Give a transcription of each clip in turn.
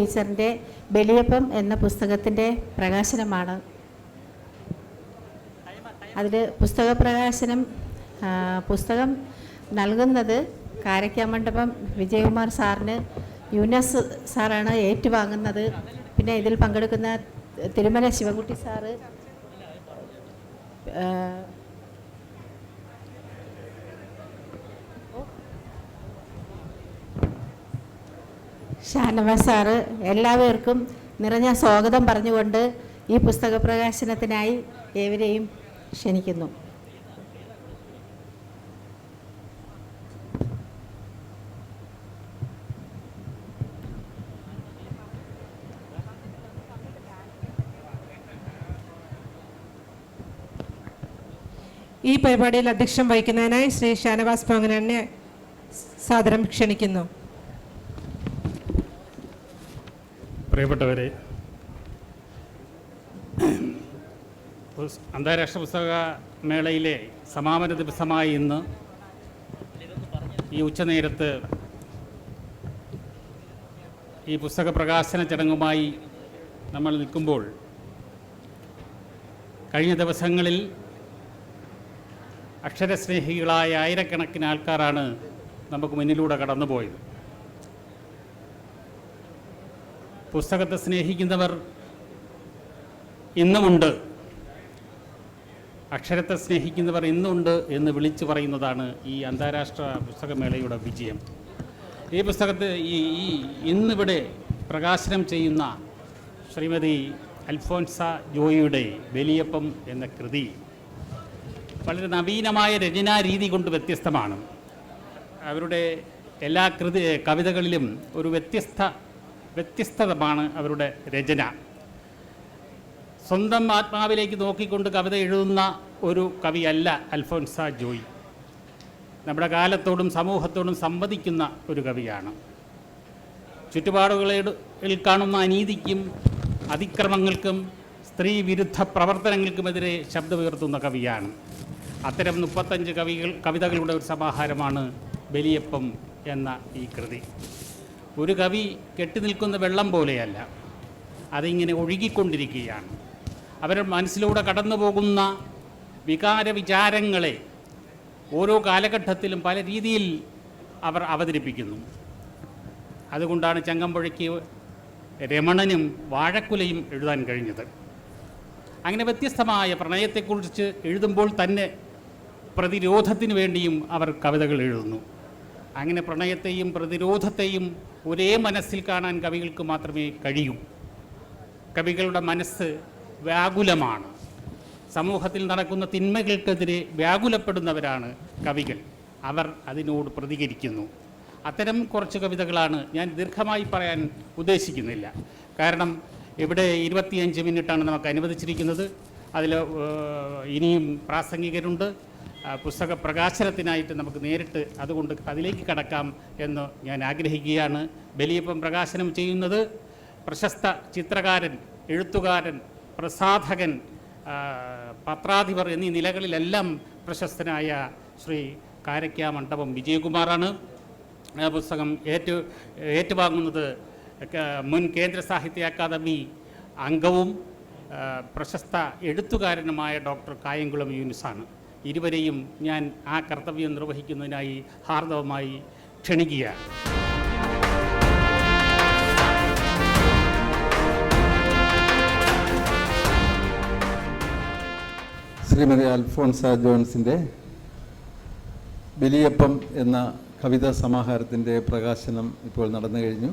ടീച്ചറിന്റെ ബലിയപ്പം എന്ന പുസ്തകത്തിന്റെ പ്രകാശനമാണ്. അതിൽ പുസ്തക പ്രകാശനം പുസ്തകം നൽകുന്നത് കാരക്കാമണ്ഡപം വിജയകുമാർ സാറിന് യുനസ് സാറാണ് ഏറ്റുവാങ്ങുന്നത്. പിന്നെ ഇതിൽ പങ്കെടുക്കുന്ന തിരുമല ശിവകുട്ടി സാറ് ഷാനവാസ് സാറ് എല്ലാവർക്കും നിറഞ്ഞ സ്വാഗതം പറഞ്ഞുകൊണ്ട് ഈ പുസ്തക പ്രകാശനത്തിനായി ഏവരെയും ക്ഷണിക്കുന്നു. ഈ പരിപാടിയിൽ അധ്യക്ഷം വഹിക്കുന്നതിനായി ശ്രീ ഷാനവാസ് ഭവനെ സാദരം ക്ഷണിക്കുന്നു. പ്രിയപ്പെട്ടവരെ അന്താരാഷ്ട്ര പുസ്തക മേളയിലെ സമാപന ദിവസമായ ഇന്ന് ഈ ഉച്ചനേരത്ത് ഈ പുസ്തക പ്രകാശന ചടങ്ങുമായി നമ്മൾ നിൽക്കുമ്പോൾ കഴിഞ്ഞ ദിവസങ്ങളിൽ അക്ഷരസ്നേഹികളായ ആയിരക്കണക്കിന് ആൾക്കാരാണ് നമുക്ക് മുന്നിലൂടെ കടന്നുപോയത്. പുസ്തകത്തെ സ്നേഹിക്കുന്നവർ ഇന്നുമുണ്ട്. അക്ഷരത്തെ സ്നേഹിക്കുന്നവർ ഇന്നുണ്ട് എന്ന് വിളിച്ചു പറയുന്നതാണ് ഈ അന്താരാഷ്ട്ര പുസ്തകമേളയുടെ വിജയം. ഈ പുസ്തകത്തെ ഈ ഈ ഇന്നിവിടെ പ്രകാശനം ചെയ്യുന്ന ശ്രീമതി അൽഫോൻസ ജോയിയുടെ ബലിയപ്പം എന്ന കൃതി വളരെ നവീനമായ രചനാ രീതി കൊണ്ട് വ്യത്യസ്തമാണ്. അവരുടെ എല്ലാ കൃതി കവിതകളിലും ഒരു വ്യത്യസ്ത വ്യത്യസ്തതമാണ് അവരുടെ രചന. സ്വന്തം ആത്മാവിലേക്ക് നോക്കിക്കൊണ്ട് കവിത എഴുതുന്ന ഒരു കവിയല്ല അൽഫോൻസ ജോയി. നമ്മുടെ കാലത്തോടും സമൂഹത്തോടും സംവദിക്കുന്ന ഒരു കവിയാണ്. ചുറ്റുപാടുകളിൽ കാണുന്ന അനീതിക്കും അതിക്രമങ്ങൾക്കും സ്ത്രീ വിരുദ്ധ പ്രവർത്തനങ്ങൾക്കുമെതിരെ ശബ്ദമുയർത്തുന്ന കവിയാണ്. അത്തരം മുപ്പത്തഞ്ച് കവികൾ കവിതകളുടെ ഒരു സമാഹാരമാണ് ബലിയപ്പം എന്ന ഈ കൃതി. ഒരു കവി കെട്ടിനിൽക്കുന്ന വെള്ളം പോലെയല്ല. അതിങ്ങനെ ഒഴുകിക്കൊണ്ടിരിക്കുകയാണ്. അവരുടെ മനസ്സിലൂടെ കടന്നു പോകുന്ന വികാര വിചാരങ്ങളെ ഓരോ കാലഘട്ടത്തിലും പല രീതിയിൽ അവർ അവതരിപ്പിക്കുന്നു. അതുകൊണ്ടാണ് ചങ്ങമ്പുഴയ്ക്ക് രമണനും വാഴക്കുലയും എഴുതാൻ കഴിഞ്ഞത്. അങ്ങനെ വ്യത്യസ്തമായ പ്രണയത്തെക്കുറിച്ച് എഴുതുമ്പോൾ തന്നെ പ്രതിരോധത്തിന് വേണ്ടിയും അവർ കവിതകൾ എഴുതുന്നു. അങ്ങനെ പ്രണയത്തെയും പ്രതിരോധത്തെയും ഒരേ മനസ്സിൽ കാണാൻ കവികൾക്ക് മാത്രമേ കഴിയൂ. കവികളുടെ മനസ്സ് വ്യാകുലമാണ്. സമൂഹത്തിൽ നടക്കുന്ന തിന്മകൾക്കെതിരെ വ്യാകുലപ്പെടുന്നവരാണ് കവികൾ. അവർ അതിനോട് പ്രതികരിക്കുന്നു. അത്തരം കുറച്ച് കവിതകളാണ് ഞാൻ ദീർഘമായി പറയാൻ ഉദ്ദേശിക്കുന്നില്ല. കാരണം ഇവിടെ ഇരുപത്തിയഞ്ച് മിനിറ്റാണ് നമുക്ക് അനുവദിച്ചിരിക്കുന്നത്. അതിൽ ഇനിയും പ്രാസംഗികരുണ്ട്. പുസ്തക പ്രകാശനത്തിനായിട്ട് നമുക്ക് നേരിട്ട് അതുകൊണ്ട് അതിലേക്ക് കടക്കാം എന്ന് ഞാൻ ആഗ്രഹിക്കുകയാണ്. ബലിയപ്പം പ്രകാശനം ചെയ്യുന്നത് പ്രശസ്ത ചിത്രകാരൻ എഴുത്തുകാരൻ പ്രസാധകൻ പത്രാധിപർ എന്നീ നിലകളിലെല്ലാം പ്രശസ്തനായ ശ്രീ കാരക്ക മണ്ഡപം വിജയകുമാറാണ്. പുസ്തകം ഏറ്റു ഏറ്റുവാങ്ങുന്നത് മുൻ കേന്ദ്ര സാഹിത്യ അക്കാദമി അംഗവും പ്രശസ്ത എഴുത്തുകാരനുമായ ഡോക്ടർ കായംകുളം യൂനിസാണ്. ഇരുവരെയും ഞാൻ ആ കർത്തവ്യം നിർവഹിക്കുന്നതിനായി ഹാർദവമായി ക്ഷണിക്കുകയാണ്. ശ്രീമതി അൽഫോൺസ ജോൺസിന്റെ ബലിയപ്പം എന്ന കവിതാ സമാഹാരത്തിന്റെ പ്രകാശനം ഇപ്പോൾ നടന്നു കഴിഞ്ഞു.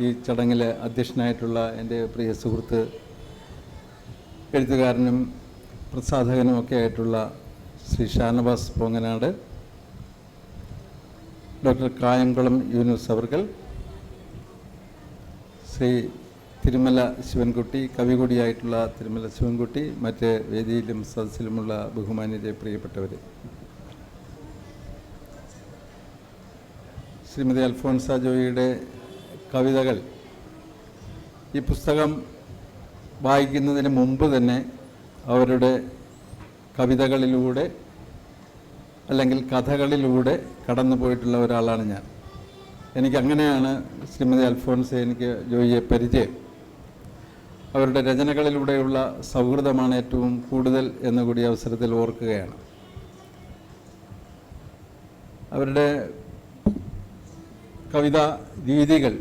ഈ ചടങ്ങിൽ അധ്യക്ഷനായിട്ടുള്ള എന്റെ പ്രിയ സുഹൃത്ത് എഴുത്തുകാരനും പ്രസാധകനും ഒക്കെ ആയിട്ടുള്ള ശ്രീ ഷാനവാസ് പൊങ്ങനാട്. ഡോക്ടർ കായംകുളം യൂനുസ് അവർകൾ ശ്രീ തിരുമല ശിവൻകുട്ടി കവി കൂടിയായിട്ടുള്ള തിരുമല ശിവൻകുട്ടി മറ്റ് വേദിയിലും സദസ്സിലുമുള്ള ബഹുമാന്യരെ പ്രിയപ്പെട്ടവർ. ശ്രീമതി അൽഫോൺസ ജോയിയുടെ കവിതകൾ. ഈ പുസ്തകം വായിക്കുന്നതിന് മുമ്പ് തന്നെ അവരുടെ കവിതകളിലൂടെ അല്ലെങ്കിൽ കഥകളിലൂടെ കടന്നു പോയിട്ടുള്ള ഒരാളാണ് ഞാൻ. എനിക്ക് അങ്ങനെയാണ് ശ്രീമതി അൽഫോൻസ് എനിക്ക് ജോയിയെ പരിചയം. അവരുടെ രചനകളിലൂടെയുള്ള സൗഹൃദമാണ് ഏറ്റവും കൂടുതൽ എന്ന് കൂടി അവസരത്തിൽ ഓർക്കുകയാണ്. അവരുടെ കവിത രീതികൾ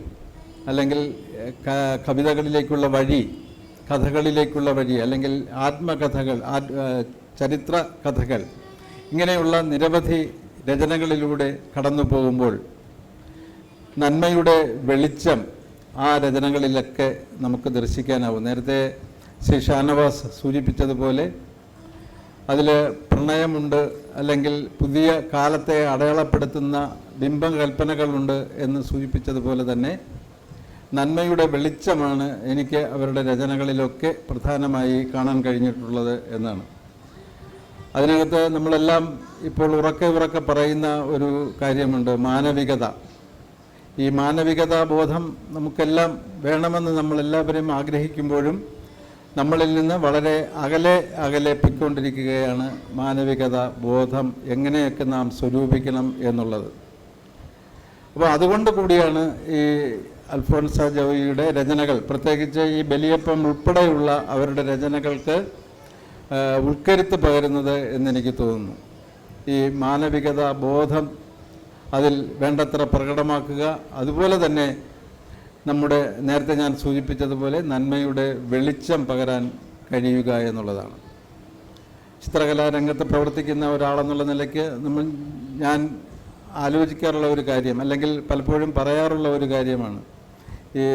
അല്ലെങ്കിൽ കവിതകളിലേക്കുള്ള വഴി കഥകളിലേക്കുള്ള വഴി അല്ലെങ്കിൽ ആത്മകഥകൾ ചരിത്ര കഥകൾ. ഇങ്ങനെയുള്ള നിരവധി രചനകളിലൂടെ കടന്നു പോകുമ്പോൾ നന്മയുടെ വെളിച്ചം ആ രചനകളിലൊക്കെ നമുക്ക് ദർശിക്കാനാവും. നേരത്തെ ശ്രീ ഷാനവാസ് സൂചിപ്പിച്ചതുപോലെ അതിൽ പ്രണയമുണ്ട് അല്ലെങ്കിൽ പുതിയ കാലത്തെ അടയാളപ്പെടുത്തുന്ന ബിംബകൽപ്പനകളുണ്ട് എന്ന് സൂചിപ്പിച്ചതുപോലെ തന്നെ നന്മയുടെ വെളിച്ചമാണ് എനിക്ക് അവരുടെ രചനകളിലൊക്കെ പ്രധാനമായി കാണാൻ കഴിഞ്ഞിട്ടുള്ളത് എന്നാണ്. അതിനകത്ത് നമ്മളെല്ലാം ഇപ്പോൾ ഉറക്കെ ഉറക്കെ പറയുന്ന ഒരു കാര്യമുണ്ട് മാനവികത. ഈ മാനവികതാ ബോധം നമുക്കെല്ലാം വേണമെന്ന് നമ്മളെല്ലാവരും ആഗ്രഹിക്കുമ്പോഴും നമ്മളിൽ നിന്ന് വളരെ അകലെ അകലെ പൊയ്ക്കൊണ്ടിരിക്കുകയാണ് മാനവികത ബോധം എങ്ങനെയൊക്കെ നാം സ്വരൂപിക്കണം എന്നുള്ളത്. അപ്പോൾ അതുകൊണ്ട് കൂടിയാണ് ഈ അൽഫോൺസ ജോയിയുടെ രചനകൾ. പ്രത്യേകിച്ച് ഈ ബലിയപ്പം ഉൾപ്പെടെയുള്ള അവരുടെ രചനകൾക്ക് ഉൾക്കരുത്ത് പകരുന്നത് എന്നെനിക്ക് തോന്നുന്നു. ഈ മാനവികത ബോധം അതിൽ വേണ്ടത്ര പ്രകടമാക്കുക അതുപോലെ തന്നെ നമ്മുടെ നേരത്തെ ഞാൻ സൂചിപ്പിച്ചതുപോലെ നന്മയുടെ വെളിച്ചം പകരാൻ കഴിയുക എന്നുള്ളതാണ്. ചിത്രകലാരംഗത്ത് പ്രവർത്തിക്കുന്ന ഒരാളെന്നുള്ള നിലയ്ക്ക് നമ്മൾ ഞാൻ ആലോചിക്കാറുള്ള ഒരു കാര്യം അല്ലെങ്കിൽ പലപ്പോഴും പറയാറുള്ള ഒരു കാര്യമാണ്. ഈ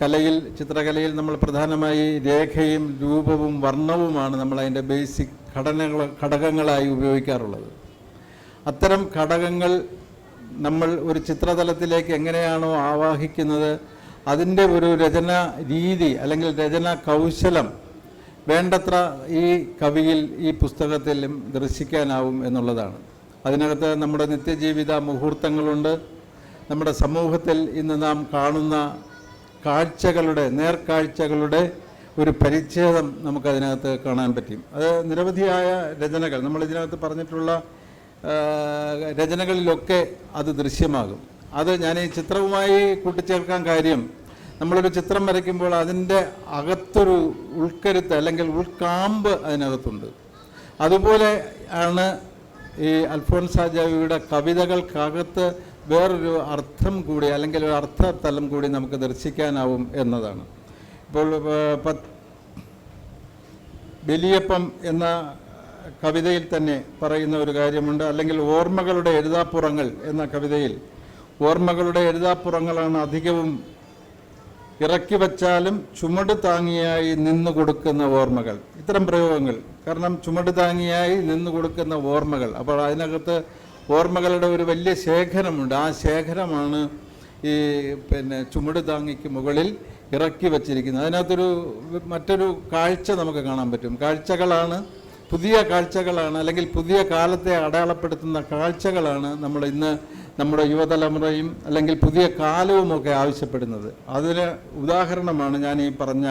കലയിൽ ചിത്രകലയിൽ നമ്മൾ പ്രധാനമായി രേഖയും രൂപവും വർണവുമാണ് നമ്മൾ അതിന്റെ ബേസിക് ഘടനകൾ ഘടകങ്ങളായി ഉപയോഗിക്കാറുള്ളത്. അത്തരം ഘടകങ്ങൾ നമ്മൾ ഒരു ചിത്രതലത്തിലേക്ക് എങ്ങനെയാണോ ആവാഹിക്കുന്നത് അതിന്റെ ഒരു രചന രീതി അല്ലെങ്കിൽ രചന കൗശലം വേണ്ടത്ര ഈ കവിയിൽ ഈ പുസ്തകത്തിലും ദർശിക്കാനാവും എന്നുള്ളതാണ്. അതിനകത്ത് നമ്മുടെ നിത്യജീവിത മുഹൂർത്തങ്ങളുണ്ട്. നമ്മുടെ സമൂഹത്തിൽ ഇന്ന് നാം കാണുന്ന കാഴ്ചകളുടെ നേർക്കാഴ്ചകളുടെ ഒരു പരിച്ഛേദം നമുക്കതിനകത്ത് കാണാൻ പറ്റും. അത് നിരവധിയായ രചനകൾ നമ്മൾ ഇതിനകത്ത് പറഞ്ഞിട്ടുള്ള രചനകളിലൊക്കെ അത് ദൃശ്യമാകും. അത് ഞാൻ ഈ ചിത്രവുമായി കൂട്ടിച്ചേർക്കാൻ കാര്യം നമ്മളൊരു ചിത്രം വരയ്ക്കുമ്പോൾ അതിന്റെ അകത്തൊരു ഉൾക്കരുത്ത് അല്ലെങ്കിൽ ഉൾക്കാമ്പ് അതിനകത്തുണ്ട്. അതുപോലെ ആണ് ഈ അൽഫോൻസാ ജാവിയുടെ കവിതകൾക്കകത്ത് വേറൊരു അർത്ഥം കൂടി അല്ലെങ്കിൽ ഒരു അർത്ഥതലം കൂടി നമുക്ക് ദർശിക്കാനാവും എന്നതാണ്. ഇപ്പോൾ ബലിയപ്പം എന്ന കവിതയിൽ തന്നെ പറയുന്ന ഒരു കാര്യമുണ്ട്. അല്ലെങ്കിൽ ഓർമ്മകളുടെ എഴുതാപ്പുറങ്ങൾ എന്ന കവിതയിൽ ഓർമ്മകളുടെ എഴുതാപ്പുറങ്ങളാണ് അധികവും ഇറക്കി വച്ചാലും ചുമട് താങ്ങിയായി നിന്നു കൊടുക്കുന്ന ഓർമ്മകൾ. ഇത്തരം പ്രയോഗങ്ങൾ. കാരണം ചുമട് താങ്ങിയായി നിന്നു കൊടുക്കുന്ന ഓർമ്മകൾ. അപ്പോൾ അതിനകത്ത് ഓർമ്മകളുടെ ഒരു വലിയ ശേഖരമുണ്ട്. ആ ശേഖരമാണ് ഈ പിന്നെ ചുമട് താങ്ങിക്ക് മുകളിൽ ഇറക്കി വച്ചിരിക്കുന്നത്. അതിനകത്തൊരു മറ്റൊരു കാഴ്ച നമുക്ക് കാണാൻ പറ്റും. കാഴ്ചകളാണ് പുതിയ കാഴ്ചകളാണ് അല്ലെങ്കിൽ പുതിയ കാലത്തെ അടയാളപ്പെടുത്തുന്ന കാഴ്ചകളാണ് നമ്മൾ ഇന്ന് നമ്മുടെ യുവതലമുറയും അല്ലെങ്കിൽ പുതിയ കാലവും ഒക്കെ ആവശ്യപ്പെടുന്നത്. അതിന് ഉദാഹരണമാണ് ഞാൻ ഈ പറഞ്ഞ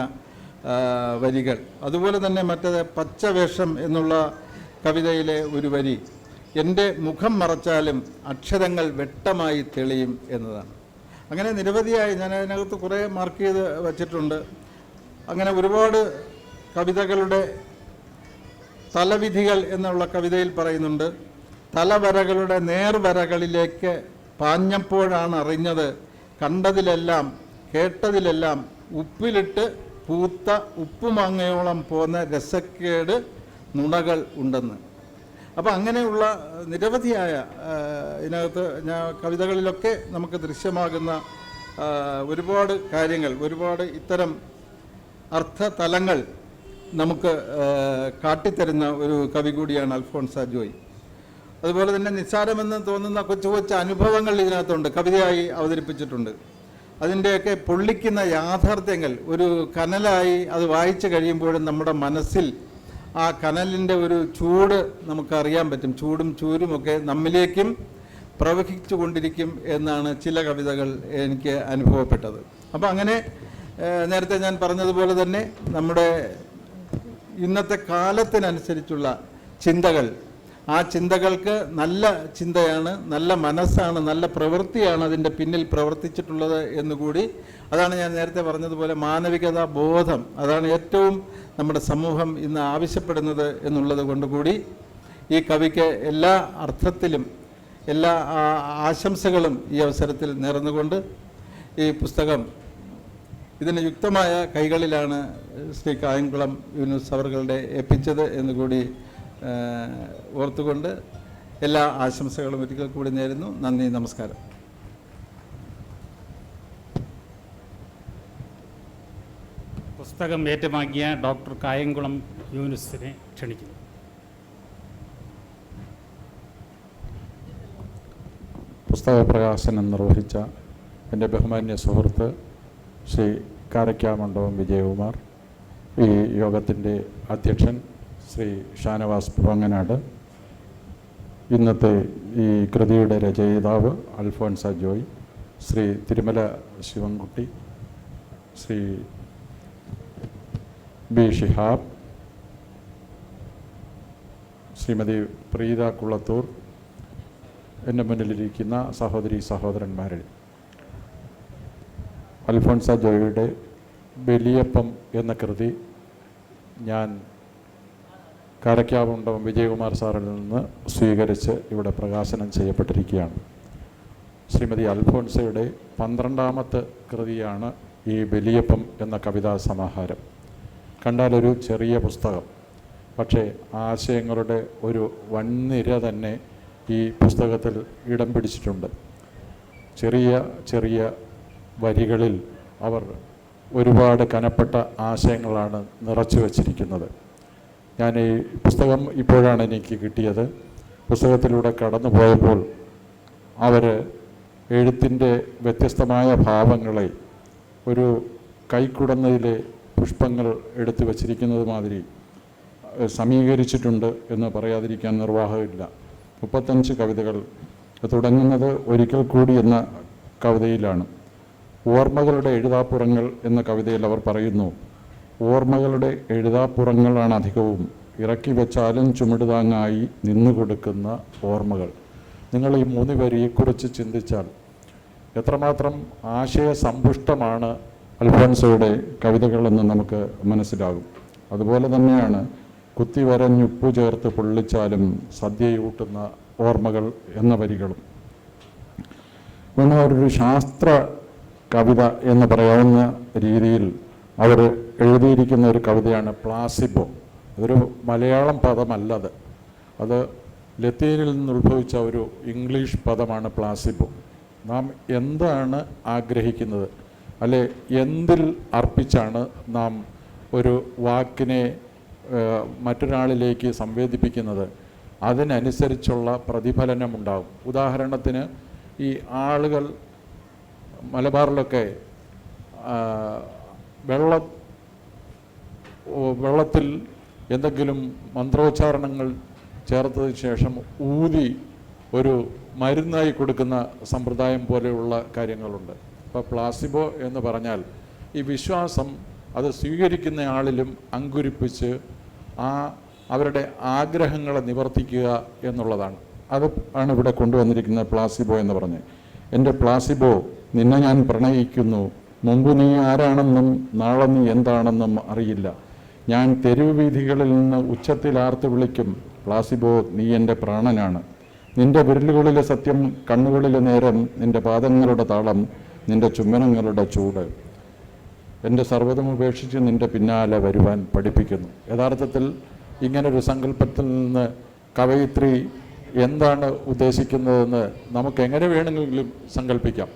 വരികൾ. അതുപോലെ തന്നെ മറ്റേ പച്ചവേഷം എന്നുള്ള കവിതയിലെ ഒരു വരി. എന്റെ മുഖം മറച്ചാലും അക്ഷരങ്ങൾ വ്യക്തമായി തെളിയും എന്നതാണ്. അങ്ങനെ നിരവധിയായി ഞാൻ അതിനകത്ത് കുറേ മാർക്ക് ചെയ്ത് വച്ചിട്ടുണ്ട്. അങ്ങനെ ഒരുപാട് കവിതകളുടെ തലവിധികൾ എന്നുള്ള കവിതയിൽ പറയുന്നുണ്ട്. തലവരകളുടെ നേർവരകളിലേക്ക് പാഞ്ഞപ്പോഴാണ് അറിഞ്ഞത് കണ്ടതിലെല്ലാം കേട്ടതിലെല്ലാം ഉപ്പിലിട്ട് പൂത്ത ഉപ്പുമാങ്ങയോളം പോന്ന രസക്കേട് നുണകൾ ഉണ്ടെന്ന്. അപ്പോൾ അങ്ങനെയുള്ള നിരവധിയായ ഇതിനകത്ത് ഞാൻ കവിതകളിലൊക്കെ നമുക്ക് ദൃശ്യമാകുന്ന ഒരുപാട് കാര്യങ്ങൾ ഒരുപാട് ഇത്തരം അർത്ഥതലങ്ങൾ നമുക്ക് കാട്ടിത്തരുന്ന ഒരു കവി കൂടിയാണ് അൽഫോൺസ ജോയ്. അതുപോലെ തന്നെ നിസ്സാരമെന്ന് തോന്നുന്ന കൊച്ചു കൊച്ചു അനുഭവങ്ങൾ ഇതിനകത്തുണ്ട് കവിതയായി അവതരിപ്പിച്ചിട്ടുണ്ട്. അതിന്റെയൊക്കെ പൊള്ളിക്കുന്ന യാഥാർത്ഥ്യങ്ങൾ ഒരു കനലായി അത് വായിച്ചു കഴിയുമ്പോഴും നമ്മുടെ മനസ്സിൽ ആ കനലിന്റെ ഒരു ചൂട് നമുക്കറിയാൻ പറ്റും. ചൂടും ചൂരുമൊക്കെ നമ്മിലേക്കും പ്രവഹിച്ചു കൊണ്ടിരിക്കും എന്നാണ് ചില കവിതകൾ എനിക്ക് അനുഭവപ്പെട്ടത്. അപ്പോൾ അങ്ങനെ നേരത്തെ ഞാൻ പറഞ്ഞതുപോലെ തന്നെ നമ്മുടെ ഇന്നത്തെ കാലത്തിനനുസരിച്ചുള്ള ചിന്തകൾ. ആ ചിന്തകൾക്ക് നല്ല ചിന്തയാണ് നല്ല മനസ്സാണ് നല്ല പ്രവൃത്തിയാണ് അതിന്റെ പിന്നിൽ പ്രവർത്തിച്ചിട്ടുള്ളത് എന്നുകൂടി അതാണ് ഞാൻ നേരത്തെ പറഞ്ഞതുപോലെ മാനവികതാ ബോധം അതാണ് ഏറ്റവും നമ്മുടെ സമൂഹം ഇന്ന് ആവശ്യപ്പെടുന്നത് എന്നുള്ളത് കൊണ്ടുകൂടി ഈ കവിക്ക് എല്ലാ അർത്ഥത്തിലും എല്ലാ ആശംസകളും ഈ അവസരത്തിൽ നേർന്നുകൊണ്ട് ഈ പുസ്തകം ഇതിന് യുക്തമായ കൈകളിലാണ് ശ്രീ കായംകുളം യൂനുസ് അവറുകളുടെ ഏൽപ്പിച്ചത് എന്നുകൂടി ഓർത്തുകൊണ്ട് എല്ലാ ആശംസകളും ഒരിക്കൽ കൂടി നേരുന്നു. നന്ദി നമസ്കാരം. പുസ്തകം ഏറ്റുവാങ്ങിയ ഡോക്ടർ കായംകുളം യൂനുസിനെ ക്ഷണിക്കുന്നു. പുസ്തക പ്രകാശനം നിർവഹിച്ച എന്റെ ബഹുമാന്യ സുഹൃത്ത് ശ്രീ കാരക്കാമണ്ഡപം വിജയകുമാർ ഈ യോഗത്തിന്റെ അധ്യക്ഷൻ ശ്രീ ഷാനവാസ് പുറങ്ങനാട് ഇന്നത്തെ ഈ കൃതിയുടെ രചയിതാവ് അൽഫോൻസ ജോയ് ശ്രീ തിരുമല ശിവൻകുട്ടി ശ്രീ ബി ഷിഹാബ് ശ്രീമതി പ്രീത കുളത്തൂർ എന്റെ മുന്നിലിരിക്കുന്ന സഹോദരി സഹോദരന്മാരിൽ. അൽഫോൺസ ജോയിയുടെ ബലിയപ്പം എന്ന കൃതി ഞാൻ കാരക്കാവുണ്ടം വിജയകുമാർ സാറിൽ നിന്ന് സ്വീകരിച്ച് ഇവിടെ പ്രകാശനം ചെയ്യപ്പെട്ടിരിക്കുകയാണ്. ശ്രീമതി അൽഫോൺസയുടെ പന്ത്രണ്ടാമത്തെ കൃതിയാണ് ഈ ബലിയപ്പം എന്ന കവിതാ സമാഹാരം. കണ്ടാലൊരു ചെറിയ പുസ്തകം. പക്ഷേ ആശയങ്ങളുടെ ഒരു വൻനിര തന്നെ ഈ പുസ്തകത്തിൽ ഇടം പിടിച്ചിട്ടുണ്ട്. ചെറിയ ചെറിയ വരികളിൽ അവർ ഒരുപാട് കനപ്പെട്ട ആശയങ്ങളാണ് നിറച്ചു വച്ചിരിക്കുന്നത്. ഞാൻ ഈ പുസ്തകം ഇപ്പോഴാണ് എനിക്ക് കിട്ടിയത്. പുസ്തകത്തിലൂടെ കടന്നു പോയപ്പോൾ അവർ എഴുത്തിന്റെ വ്യത്യസ്തമായ ഭാവങ്ങളെ ഒരു കൈക്കുടന്നതിലെ പുഷ്പങ്ങൾ എടുത്തു വച്ചിരിക്കുന്നത് മാതിരി സമീകരിച്ചിട്ടുണ്ട് എന്ന് പറയാതിരിക്കാൻ നിർവാഹമില്ല. മുപ്പത്തഞ്ച് കവിതകൾ തുടങ്ങുന്നത് ഒരിക്കൽ കൂടി എന്ന കവിതയിലാണ്. ഓർമ്മകളുടെ എഴുതാപ്പുറങ്ങൾ എന്ന കവിതയിൽ അവർ പറയുന്നു ഓർമ്മകളുടെ എഴുതാപ്പുറങ്ങളാണ് അധികവും. ഇറക്കി വെച്ചാലും ചുമടുതാങ്ങായി നിന്നു കൊടുക്കുന്ന ഓർമ്മകൾ. നിങ്ങൾ ഈ മൂന്ന് വരിയെക്കുറിച്ച് ചിന്തിച്ചാൽ എത്രമാത്രം ആശയസമ്പുഷ്ടമാണ് അൽഫോൻസോയുടെ കവിതകളെന്ന് നമുക്ക് മനസ്സിലാകും. അതുപോലെ തന്നെയാണ് കുത്തി വരഞ്ഞുപ്പു ചേർത്ത് പൊള്ളിച്ചാലും സദ്യയൂട്ടുന്ന ഓർമ്മകൾ എന്ന വരികളും. വേണം അവരൊരു ശാസ്ത്ര കവിത എന്ന് പറയാവുന്ന രീതിയിൽ അവർ എഴുതിയിരിക്കുന്ന ഒരു കവിതയാണ് പ്ലാസിബോ. അതൊരു മലയാളം പദമല്ലത് അത് ലത്തീനിൽ നിന്ന് ഉത്ഭവിച്ച ഒരു ഇംഗ്ലീഷ് പദമാണ് പ്ലാസിബോ. നാം എന്താണ് ആഗ്രഹിക്കുന്നത്? അല്ലെ എന്തിൽ അർപ്പിച്ചാണ് നാം ഒരു വാക്കിനെ മറ്റൊരാളിലേക്ക് സംവേദിപ്പിക്കുന്നത്? അതിനനുസരിച്ചുള്ള പ്രതിഫലനമുണ്ടാകും ഉദാഹരണത്തിന് ഈ ആളുകൾ മലബാറിലൊക്കെ വെള്ള വെള്ളത്തിൽ എന്തെങ്കിലും മന്ത്രോച്ചാരണങ്ങൾ ചേർത്തതിന് ശേഷം ഊതി ഒരു മരുന്നായി കൊടുക്കുന്ന സമ്പ്രദായം പോലെയുള്ള കാര്യങ്ങളുണ്ട്. അപ്പോൾ പ്ലാസിബോ എന്ന് പറഞ്ഞാൽ ഈ വിശ്വാസം അത് സ്വീകരിക്കുന്ന ആളിലും അങ്കുരിപ്പിച്ച് ആ അവരുടെ ആഗ്രഹങ്ങളെ നിവർത്തിക്കുക എന്നുള്ളതാണ്. അത് ആണ് ഇവിടെ കൊണ്ടുവന്നിരിക്കുന്നത് പ്ലാസിബോ എന്ന് പറഞ്ഞ്. എന്റെ പ്ലാസിബോ നിന്നെ ഞാൻ പ്രണയിക്കുന്നു. മുമ്പ് നീ ആരാണെന്നും നാളെ നീ എന്താണെന്നും അറിയില്ല. ഞാൻ തെരുവ് വീഥികളിൽ നിന്ന് ഉച്ചത്തിൽ ആർത്ത് വിളിക്കും പ്ലാസിബോ നീ എന്റെ പ്രാണനാണ്. നിന്റെ വിരലുകളിലെ സത്യം കണ്ണുകളിലെ നേരം നിന്റെ പാദങ്ങളുടെ താളം നിന്റെ ചുംബനങ്ങളുടെ ചൂട്. എന്റെ സർവതും ഉപേക്ഷിച്ച് നിന്റെ പിന്നാലെ വരുവാൻ പഠിപ്പിക്കുന്നു. യഥാർത്ഥത്തിൽ ഇങ്ങനൊരു സങ്കല്പത്തിൽ നിന്ന് കവയിത്രി എന്താണ് ഉദ്ദേശിക്കുന്നതെന്ന് നമുക്ക് എങ്ങനെ വേണമെങ്കിലും സങ്കല്പിക്കാം.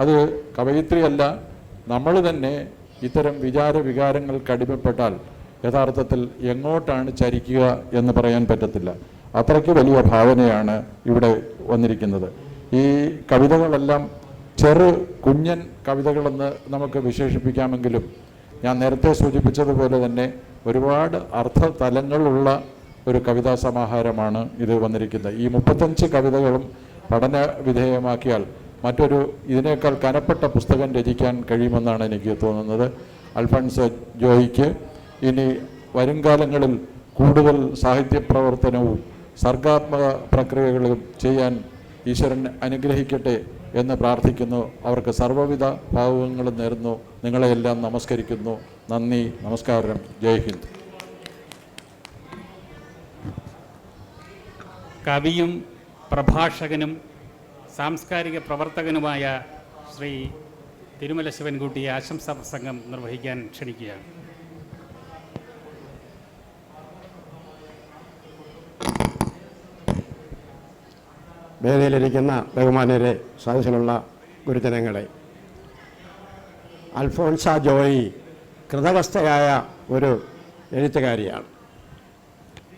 അത് കവയിത്രിയല്ല നമ്മൾ തന്നെ ഇത്തരം വിചാര വികാരങ്ങൾ അടിമപ്പെട്ടാൽ യഥാർത്ഥത്തിൽ എങ്ങോട്ടാണ് ചരിക്കുക എന്ന് പറയാൻ പറ്റത്തില്ല. അത്രയ്ക്ക് വലിയ ഭാവനയാണ് ഇവിടെ വന്നിരിക്കുന്നത്. ഈ കവിതകളെല്ലാം ചെറു കുഞ്ഞൻ കവിതകളെന്ന് നമുക്ക് വിശേഷിപ്പിക്കാമെങ്കിലും ഞാൻ നേരത്തെ സൂചിപ്പിച്ചതുപോലെ തന്നെ ഒരുപാട് അർത്ഥ തലങ്ങളുള്ള ഒരു കവിതാ സമാഹാരമാണ് ഇത് വന്നിരിക്കുന്നത്. ഈ മുപ്പത്തഞ്ച് കവിതകളും പഠന വിധേയമാക്കിയാൽ മറ്റൊരു ഇതിനേക്കാൾ കനപ്പെട്ട പുസ്തകം രചിക്കാൻ കഴിയുമെന്നാണ് എനിക്ക് തോന്നുന്നത്. അൽഫൺസ് ജോയിക്ക് ഇനി വരുംകാലങ്ങളിൽ കൂടുതൽ സാഹിത്യ പ്രവർത്തനവും സർഗാത്മക പ്രക്രിയകളും ചെയ്യാൻ ഈശ്വരൻ അനുഗ്രഹിക്കട്ടെ എന്ന് പ്രാർത്ഥിക്കുന്നു. അവർക്ക് സർവവിധ ഭാവങ്ങളും നേരുന്നു. നിങ്ങളെയെല്ലാം നമസ്കരിക്കുന്നു. നന്ദി നമസ്കാരം. ജയ് ഹിന്ദ്. കവിയും പ്രഭാഷകനും സാംസ്കാരിക പ്രവർത്തകനുമായ ശ്രീ തിരുമല ശിവൻകുട്ടിയെ ആശംസാ പ്രസംഗം നിർവഹിക്കാൻ ക്ഷണിക്കുകയാണ്. വേദിയിലിരിക്കുന്ന ബഹുമാനരെ സദസ്സിലുള്ള ഗുരുജനങ്ങളെ. അൽഫോൺസ ജോയി കൃതവസ്ഥയായ ഒരു എഴുത്തുകാരിയാണ്.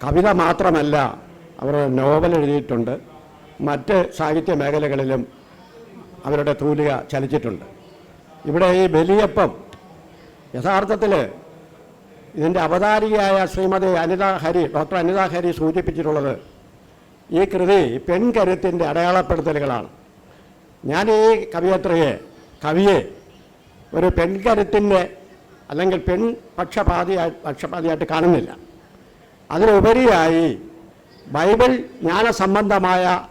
കവിത മാത്രമല്ല അവർ നോവൽ എഴുതിയിട്ടുണ്ട്. മറ്റ് സാഹിത്യ മേഖലകളിലും അവരുടെ തൂലിക ചലിച്ചിട്ടുണ്ട്. ഇവിടെ ഈ ബലിയപ്പം യഥാർത്ഥത്തിൽ ഇതിന്റെ അവതാരികയായ ശ്രീമതി അനിത ഹരി ഡോക്ടർ അനിത ഹരി സൂചിപ്പിച്ചിട്ടുള്ളത് ഈ കൃതി പെൺകരുത്തിന്റെ അടയാളപ്പെടുത്തലുകളാണ്. ഞാൻ ഈ കവിയത്രയെ കവിയെ ഒരു പെൺകരുത്തിന്റെ അല്ലെങ്കിൽ പെൺ പക്ഷപാതി പക്ഷപാതിയായിട്ട് കാണുന്നില്ല. അതിനുപരിയായി ബൈബിൾ ജ്ഞാനസംബന്ധമായ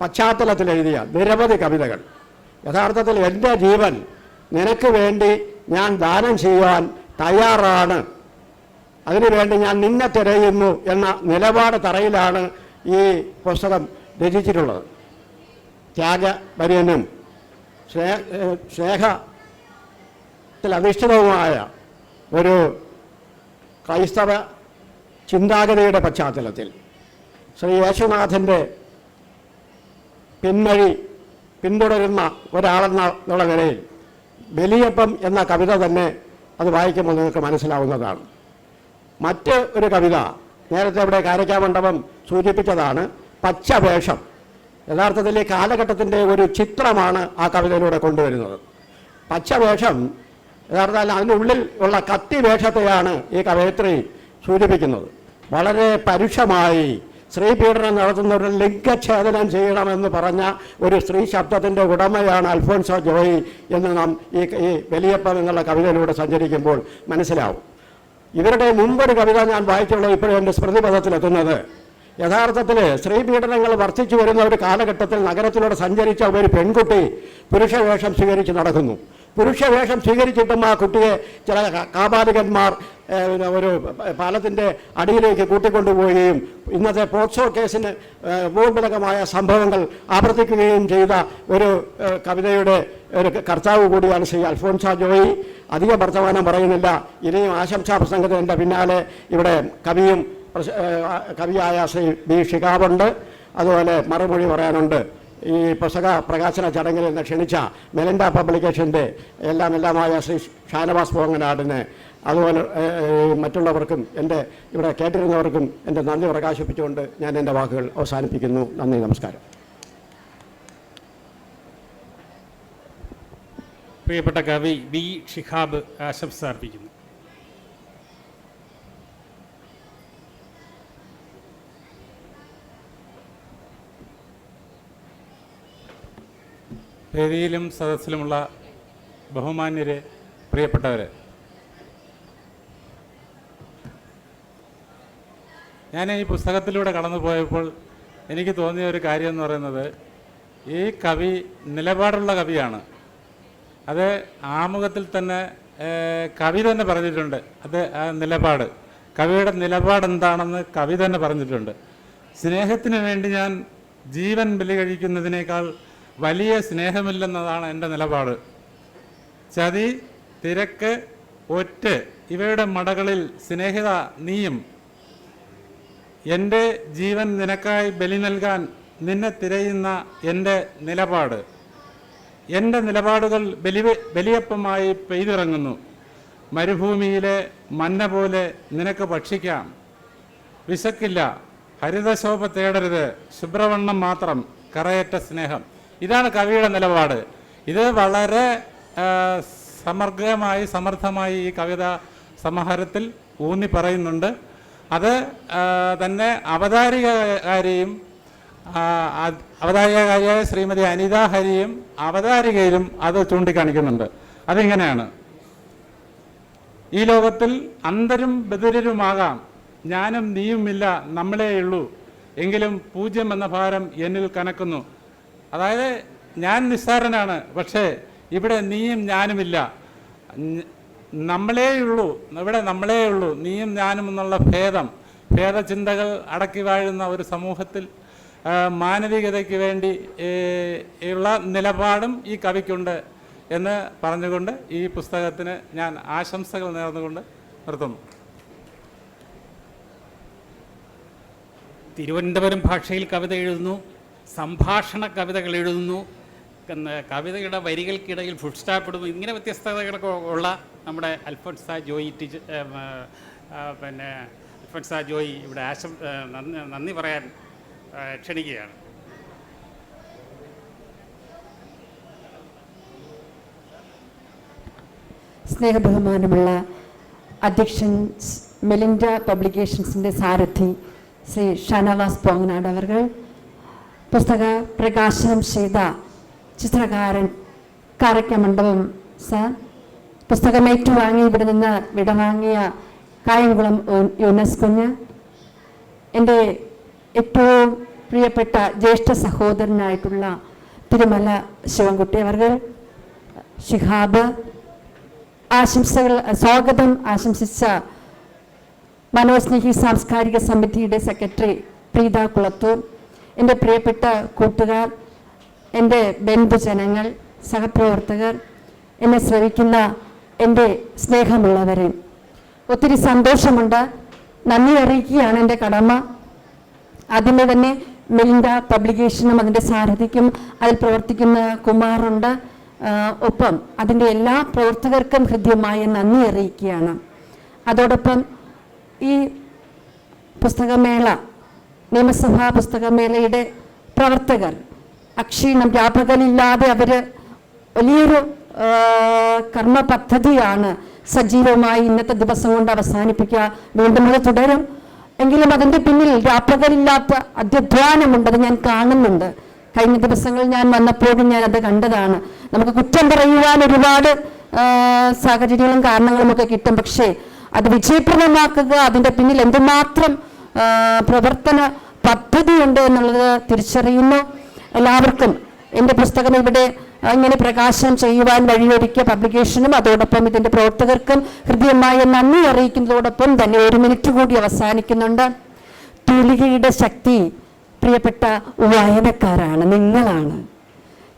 പശ്ചാത്തലത്തിൽ എഴുതിയ നിരവധി കവിതകൾ. യഥാർത്ഥത്തിൽ എന്റെ ജീവൻ നിനക്ക് വേണ്ടി ഞാൻ ദാനം ചെയ്യുവാൻ തയ്യാറാണ്. അതിനുവേണ്ടി ഞാൻ നിന്നെ തിരയുന്നു എന്ന നിലപാട് തറയിലാണ് ഈ പുസ്തകം രചിച്ചിട്ടുള്ളത്. ത്യാഗപര്യനും സ്നേ ഏഹ് സ്നേഹത്തിൽ അധിഷ്ഠിതവുമായ ഒരു ക്രൈസ്തവ ചിന്താഗതിയുടെ പശ്ചാത്തലത്തിൽ ശ്രീ യേശുനാഥന്റെ പിൻവഴി പിന്തുടരുന്ന ഒരാളെന്നുള്ള നിലയിൽ ബലിയപ്പം എന്ന കവിത തന്നെ അത് വായിക്കുമ്പോൾ നിങ്ങൾക്ക് മനസ്സിലാവുന്നതാണ്. മറ്റ് ഒരു കവിത നേരത്തെ ഇവിടെ കാരക്കാമണ്ഡപം സൂചിപ്പിച്ചതാണ് പച്ചവേഷം. യഥാർത്ഥത്തിൽ ഈ കാലഘട്ടത്തിന്റെ ഒരു ചിത്രമാണ് ആ കവിതയിലൂടെ കൊണ്ടുവരുന്നത്. പച്ചവേഷം യഥാർത്ഥത്തിൽ അതിനുള്ളിൽ ഉള്ള കത്തി വേഷത്തെയാണ് ഈ കവയത്രി സൂചിപ്പിക്കുന്നത്. വളരെ പരുഷമായി സ്ത്രീ പീഡനം നടത്തുന്നവരുടെ ലിംഗഛേദനം ചെയ്യണമെന്ന് പറഞ്ഞ ഒരു സ്ത്രീ ശബ്ദത്തിന്റെ ഉടമയാണ് അൽഫോൻസോ ജോയി എന്ന് നാം ഈ ഈ വലിയപ്പം എന്നുള്ള കവിതയിലൂടെ സഞ്ചരിക്കുമ്പോൾ മനസ്സിലാവും. ഇവരുടെ മുമ്പൊരു കവിത ഞാൻ വായിച്ചുള്ളത് ഇപ്പോഴും എന്റെ സ്മൃതിപഥത്തിലെത്തുന്നത് യഥാർത്ഥത്തിൽ സ്ത്രീ പീഡനങ്ങൾ വർദ്ധിച്ചു വരുന്ന ഒരു കാലഘട്ടത്തിൽ നഗരത്തിലൂടെ സഞ്ചരിച്ച ഒരു പെൺകുട്ടി പുരുഷവേഷം സ്വീകരിച്ച് നടക്കുന്നു. പുരുഷവേഷം സ്വീകരിച്ചിട്ടും ആ കുട്ടിയെ ചില കാപാലികന്മാർ ഒരു പാലത്തിന്റെ അടിയിലേക്ക് കൂട്ടിക്കൊണ്ടുപോവുകയും ഇന്നത്തെ പോക്സോ കേസിന് ഭൂമിലകമായ സംഭവങ്ങൾ ആവർത്തിക്കുകയും ചെയ്ത ഒരു കവിതയുടെ ഒരു കർത്താവ് കൂടിയാണ് ശ്രീ അൽഫോൻസ ജോയി. അധിക വർത്തമാനം പറയുന്നില്ല. ഇനിയും ആശംസാ പ്രസംഗത്തിന്റെ പിന്നാലെ ഇവിടെ കവിയും കവിയായ ശ്രീ ബി ഷികാബുണ്ട് അതുപോലെ മറുമൊഴി പറയാനുണ്ട്. ഈ പുസ്തക പ്രകാശന ചടങ്ങിൽ നിന്ന് ക്ഷണിച്ച മെലിൻഡ പബ്ലിക്കേഷന്റെ എല്ലാം എല്ലാമായ ശ്രീ ഷാനവാസ് പോങ്ങനാടിന്. അതുപോലെ മറ്റുള്ളവർക്കും എന്റെ ഇവിടെ കേട്ടിരുന്നവർക്കും എന്റെ നന്ദി പ്രകാശിപ്പിച്ചുകൊണ്ട് ഞാൻ എന്റെ വാക്കുകൾ അവസാനിപ്പിക്കുന്നു. നന്ദി നമസ്കാരം. പ്രിയപ്പെട്ട കവി ബി ഷിഹാബ് ആശംസ അർപ്പിക്കുന്നു. വേദിയിലും സദസ്സിലുമുള്ള ബഹുമാന്യരെ പ്രിയപ്പെട്ടവരെ ഞാൻ ഈ പുസ്തകത്തിലൂടെ കടന്നു പോയപ്പോൾ എനിക്ക് തോന്നിയ ഒരു കാര്യം എന്ന് പറയുന്നത് ഈ കവി നിലപാടുള്ള കവിയാണ്. അത് ആമുഖത്തിൽ തന്നെ കവി തന്നെ പറഞ്ഞിട്ടുണ്ട്. അത് ആ നിലപാട്. കവിയുടെ നിലപാട് എന്താണെന്ന് കവി തന്നെ പറഞ്ഞിട്ടുണ്ട്. സ്നേഹത്തിന് വേണ്ടി ഞാൻ ജീവൻ ബലി കഴിക്കുന്നതിനേക്കാൾ വലിയ സ്നേഹമില്ലെന്നതാണ് എന്റെ നിലപാട്. ചതി തിരക്ക് ഒറ്റ് ഇവയുടെ മടകളിൽ സ്നേഹിത നീയും. എന്റെ ജീവൻ നിനക്കായി ബലി നൽകാൻ നിന്നെ തിരയുന്ന എന്റെ നിലപാട്. എന്റെ നിലപാടുകൾ ബലി ബലിയപ്പമായി പെയ്തിറങ്ങുന്നു. മരുഭൂമിയിലെ മന്ന പോലെ നിനക്ക് ഭക്ഷിക്കാം. വിശക്കില്ല. ഹരിതശോഭ തേടരുത്. ശുഭ്രവണ്ണം മാത്രം കറയറ്റ സ്നേഹം. ഇതാണ് കവിയുടെ നിലപാട്. ഇത് വളരെ സമർഗമായി സമർത്ഥമായി ഈ കവിത സമാഹാരത്തിൽ ഊന്നി പറയുന്നുണ്ട്. അത് തന്നെ അത് അവതാരികകാരിയായ ശ്രീമതി അനിത ഹരിയും അവതാരികയിലും അത് ചൂണ്ടിക്കാണിക്കുന്നുണ്ട്. അതിങ്ങനെയാണ്? ഈ ലോകത്തിൽ അന്തരും ബദിരരുമാകാം ഞാനും നീയുമില്ല നമ്മളേ ഉള്ളൂ എങ്കിലും പൂജ്യം എന്ന ഭാരം എന്നിൽ കനക്കുന്നു. അതായത് ഞാൻ നിസ്സാരനാണ് പക്ഷേ ഇവിടെ നീയും ഞാനുമില്ല. നമ്മളേയുള്ളൂ ഇവിടെ നമ്മളേ ഉള്ളൂ നീയും ഞാനും എന്നുള്ള ഭേദം ഭേദചിന്തകൾ അടക്കി വാഴുന്ന ഒരു സമൂഹത്തിൽ മാനവികതയ്ക്ക് വേണ്ടി ഉള്ള നിലപാടും ഈ കവിക്കുണ്ട് എന്ന് പറഞ്ഞുകൊണ്ട് ഈ പുസ്തകത്തിന് ഞാൻ ആശംസകൾ നേർന്നുകൊണ്ട് നിർത്തുന്നു. തിരുവനന്തപുരം ഭാഷയിൽ കവിത എഴുതുന്നു സംഭാഷണ കവിതകൾ എഴുതുന്നു കവിതയുടെ വരികൾക്കിടയിൽ ഫുഡ് സ്റ്റാപ്പ് ഇടുന്നു. ഇങ്ങനെ വ്യത്യസ്തതകളൊക്കെ ഉള്ള നമ്മുടെ അൽഫോൺസ ജോയി ടീച്ചർ പിന്നെ അൽഫോൺസ ജോയി ഇവിടെ ആശം നന്ദി പറയാൻ ക്ഷണിക്കുകയാണ്. സ്നേഹബഹുമാനമുള്ള അധ്യക്ഷൻ മെലിൻഡ പബ്ലിക്കേഷൻസിന്റെ സാരഥി ശ്രീ ഷാനവാസ് പോങ്ങനാട് അവർ പുസ്തക പ്രകാശനം ചെയ്ത ചിത്രകാരൻ കാരക്കമണ്ഡപം സർ പുസ്തകം ഏറ്റുവാങ്ങി ഇവിടെ നിന്ന് വിടവാങ്ങിയ കായംകുളം യുനസ് കുഞ്ഞ് എന്റെ ഏറ്റവും പ്രിയപ്പെട്ട ജ്യേഷ്ഠ സഹോദരനായിട്ടുള്ള തിരുമല ശിവൻകുട്ടി അവർ ഷിഹാബ് ആശംസകൾ സ്വാഗതം ആശംസിച്ച മനോസ്നേഹി സാംസ്കാരിക സമിതിയുടെ സെക്രട്ടറി പ്രീത കുളത്തൂർ എന്റെ പ്രിയപ്പെട്ട കൂട്ടുകാർ എന്റെ ബന്ധുജനങ്ങൾ സഹപ്രവർത്തകർ എന്നെ ശ്രവിക്കുന്ന എന്റെ സ്നേഹമുള്ളവരെ. ഒത്തിരി സന്തോഷമുണ്ട്. നന്ദി അറിയിക്കുകയാണ് എന്റെ കടമ. ആദ്യമേ തന്നെ മെലിൻഡ പബ്ലിക്കേഷനും അതിന്റെ സാരഥിക്കും അതിൽ പ്രവർത്തിക്കുന്ന കുമാറുണ്ട്. ഒപ്പം അതിന്റെ എല്ലാ പ്രവർത്തകർക്കും ഹൃദ്യമായ നന്ദി അറിയിക്കുകയാണ്. അതോടൊപ്പം ഈ പുസ്തകമേള നിയമസഭാ പുസ്തകമേളയുടെ പ്രവർത്തകർ അക്ഷീണം രാപകലില്ലാതെ അവർ വലിയൊരു കർമ്മ പദ്ധതിയാണ് സജീവമായി ഇന്നത്തെ ദിവസം കൊണ്ട് അവസാനിപ്പിക്കുക. വീണ്ടും അത് തുടരും. എങ്കിലും അതിന്റെ പിന്നിൽ വ്യാപകരില്ലാത്ത അധ്യധ്വാനമുണ്ട് അത് ഞാൻ കാണുന്നുണ്ട്. കഴിഞ്ഞ ദിവസങ്ങളിൽ ഞാൻ വന്നപ്പോഴും ഞാൻ അത് കണ്ടതാണ്. നമുക്ക് കുറ്റം പറയുവാൻ ഒരുപാട് സാഹചര്യങ്ങളും കാരണങ്ങളും ഒക്കെ കിട്ടും. പക്ഷേ അത് വിജയപ്രദമാക്കുക അതിന്റെ പിന്നിൽ എന്തുമാത്രം പ്രവർത്തന പദ്ധതിയുണ്ട് എന്നുള്ളത് തിരിച്ചറിയുന്നു. എല്ലാവർക്കും എന്റെ പുസ്തകം ഇവിടെ ഇങ്ങനെ പ്രകാശനം ചെയ്യുവാൻ വഴിയൊരുക്കിയ പബ്ലിക്കേഷനും അതോടൊപ്പം ഇതിന്റെ പ്രവർത്തകർക്കും ഹൃദ്യമായ നന്ദി അറിയിക്കുന്നതോടൊപ്പം തന്നെ ഒരു മിനിറ്റ് കൂടി അവസാനിക്കുന്നുണ്ട്. തുലികയുടെ ശക്തി പ്രിയപ്പെട്ട വായനക്കാരാണ് നിങ്ങളാണ്.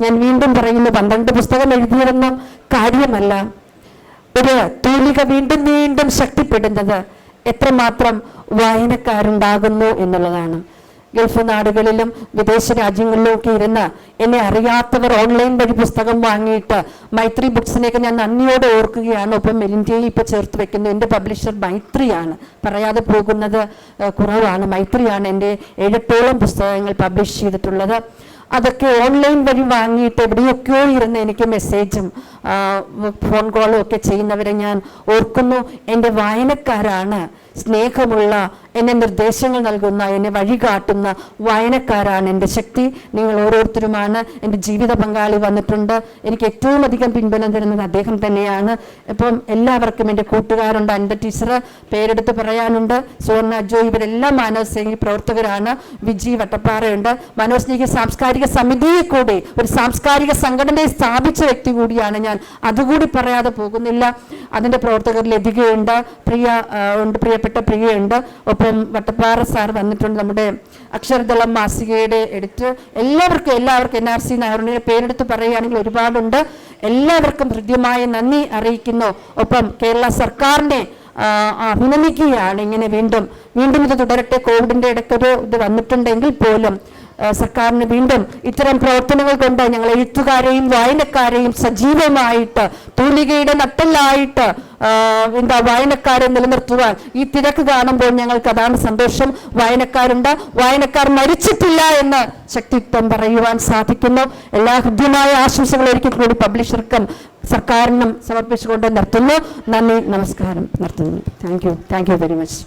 ഞാൻ വീണ്ടും പറയുന്നു പന്ത്രണ്ട് പുസ്തകം എഴുതിയിരുന്ന കാര്യമല്ല ഒരു തൂലിക വീണ്ടും വീണ്ടും ശക്തിപ്പെടുന്നത് എത്രമാത്രം വായനക്കാരുണ്ടാകുന്നു എന്നുള്ളതാണ്. ഗൾഫ് നാടുകളിലും വിദേശ രാജ്യങ്ങളിലും ഒക്കെ ഇരുന്ന് എന്നെ അറിയാത്തവർ ഓൺലൈൻ വഴി പുസ്തകം വാങ്ങിയിട്ട് മൈത്രി ബുക്സിനെയൊക്കെ ഞാൻ നന്ദിയോടെ ഓർക്കുകയാണ്. ഒപ്പം മെലിൻഡയെ ഇപ്പോൾ ചേർത്ത് വെക്കുന്നു. എന്റെ പബ്ലിഷർ മൈത്രിയാണ്. പറയാതെ പോകുന്നത് കുറവാണ്. മൈത്രിയാണ് എന്റെ എഴുത്തോളം പുസ്തകങ്ങൾ പബ്ലിഷ് ചെയ്തിട്ടുള്ളത്. അതൊക്കെ ഓൺലൈൻ വഴി വാങ്ങിയിട്ട് എവിടെയൊക്കെയോ ഇരുന്ന് എനിക്ക് മെസ്സേജും ഫോൺ കോളും ഒക്കെ ചെയ്യുന്നവരെ ഞാൻ ഓർക്കുന്നു. എന്റെ വായനക്കാരാണ് സ്നേഹമുള്ള എന്നെ നിർദ്ദേശങ്ങൾ നൽകുന്ന എന്നെ വഴികാട്ടുന്ന വായനക്കാരാണ് എന്റെ ശക്തി. നിങ്ങൾ ഓരോരുത്തരുമാണ് എന്റെ ജീവിത പങ്കാളി വന്നിട്ടുണ്ട്. എനിക്ക് ഏറ്റവും അധികം പിൻബലം തരുന്നത് അദ്ദേഹം തന്നെയാണ്. ഇപ്പം എല്ലാവർക്കും എന്റെ കൂട്ടുകാരുണ്ട്. അൻപ ടീച്ചർ പേരെടുത്ത് പറയാനുണ്ട്. സുവർണ അജോ ഇവരെല്ലാം മാനവസ്നേഹി പ്രവർത്തകരാണ്. വിജി വട്ടപ്പാറയുണ്ട്. മാനവസ്നേഹി സാംസ്കാരിക സമിതിയെ കൂടി ഒരു സാംസ്കാരിക സംഘടനയെ സ്ഥാപിച്ച വ്യക്തി കൂടിയാണ് ഞാൻ. അതുകൂടി പറയാതെ പോകുന്നില്ല. അതിന്റെ പ്രവർത്തകർ ലതികയുണ്ട് പ്രിയ ഉണ്ട് പ്രിയപ്പെട്ട പ്രിയയുണ്ട്. ഒപ്പം വട്ടപ്പാറ സാർ വന്നിട്ടുണ്ട് നമ്മുടെ അക്ഷരദളം മാസികയുടെ എഡിറ്റർ. എല്ലാവർക്കും എല്ലാവർക്കും എൻ ആർ സി നായരുടെ പേരെടുത്ത് പറയുകയാണെങ്കിൽ ഒരുപാടുണ്ട്. എല്ലാവർക്കും ഹൃദ്യമായ നന്ദി അറിയിക്കുന്നു. ഒപ്പം കേരള സർക്കാരിനെ അഭിനന്ദിക്കുകയാണ് ഇങ്ങനെ വീണ്ടും. വീണ്ടും ഇത് തുടരട്ടെ. കോവിഡിന്റെ ഇടയ്ക്കൊരു ഇത് വന്നിട്ടുണ്ടെങ്കിൽ പോലും സർക്കാരിന് വീണ്ടും ഇത്തരം പ്രവർത്തനങ്ങൾ കൊണ്ട് ഞങ്ങൾ എഴുത്തുകാരെയും വായനക്കാരെയും സജീവമായിട്ട് തൂലികയുടെ നട്ടലായിട്ട് എന്താ വായനക്കാരെ നിലനിർത്തുവാൻ ഈ തിരക്ക് കാണുമ്പോൾ ഞങ്ങൾക്ക് അതാണ് സന്തോഷം. വായനക്കാരുണ്ട്. വായനക്കാർ മരിച്ചിട്ടില്ല എന്ന് ശക്തിത്വം പറയുവാൻ സാധിക്കുന്നു. എല്ലാ ഹൃദ്യമായ ആശംസകൾ ഒരിക്കൽ കൂടി പബ്ലിഷർക്കും സർക്കാരിനും സമർപ്പിച്ചുകൊണ്ട് നിർത്തുന്നു. നന്ദി നമസ്കാരം. നിർത്തുന്നു. Thank you thank you very much